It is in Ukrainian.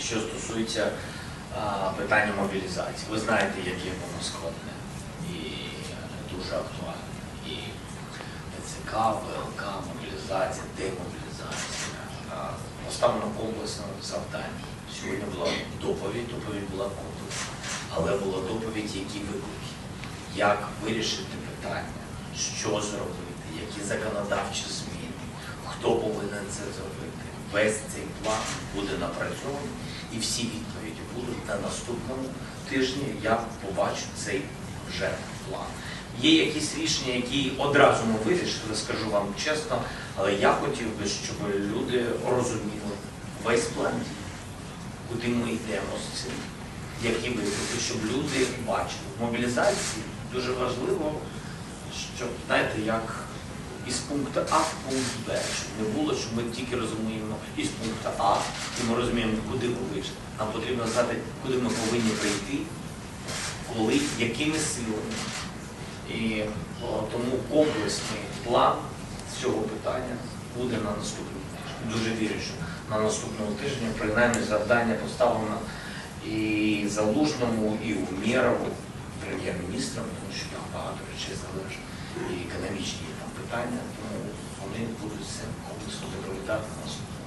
що стосується питання мобілізації. Ви знаєте, яке воно складне і е, дуже актуальне. І ТЦК, ВЛК, мобілізація, демобілізація. Поставлено комплексне завдання. Сьогодні була доповідь, доповідь була комплексна, але була доповідь, які виклики, як вирішити питання, що зробити, які законодавчі зміни, хто повинен це зробити. Весь цей план буде напрацьований і всі відповіді будуть на наступному тижні. Я побачу цей вже план. Є якісь рішення, які одразу ми вирішили, скажу вам чесно, але я хотів би, щоб люди розуміли весь план, куди ми йдемо з цим, які виклики, щоб люди бачили. В мобілізації дуже важливо, щоб, знаєте, як із пункту А в пункт Б, щоб не було, що ми тільки розуміємо із пункту А, і ми розуміємо, куди ми вийшли. Нам потрібно знати, куди ми повинні прийти, коли, якими силами. І о, тому комплексний план цього питання буде на наступному тижні. Дуже вірю, що на наступному тижні принаймні завдання поставлено і Залужному, і Умєрову, прем'єр-міністрам, тому що там багато речей залежить, і економічні там питання, тому вони будуть це комплексно доповідати на наступному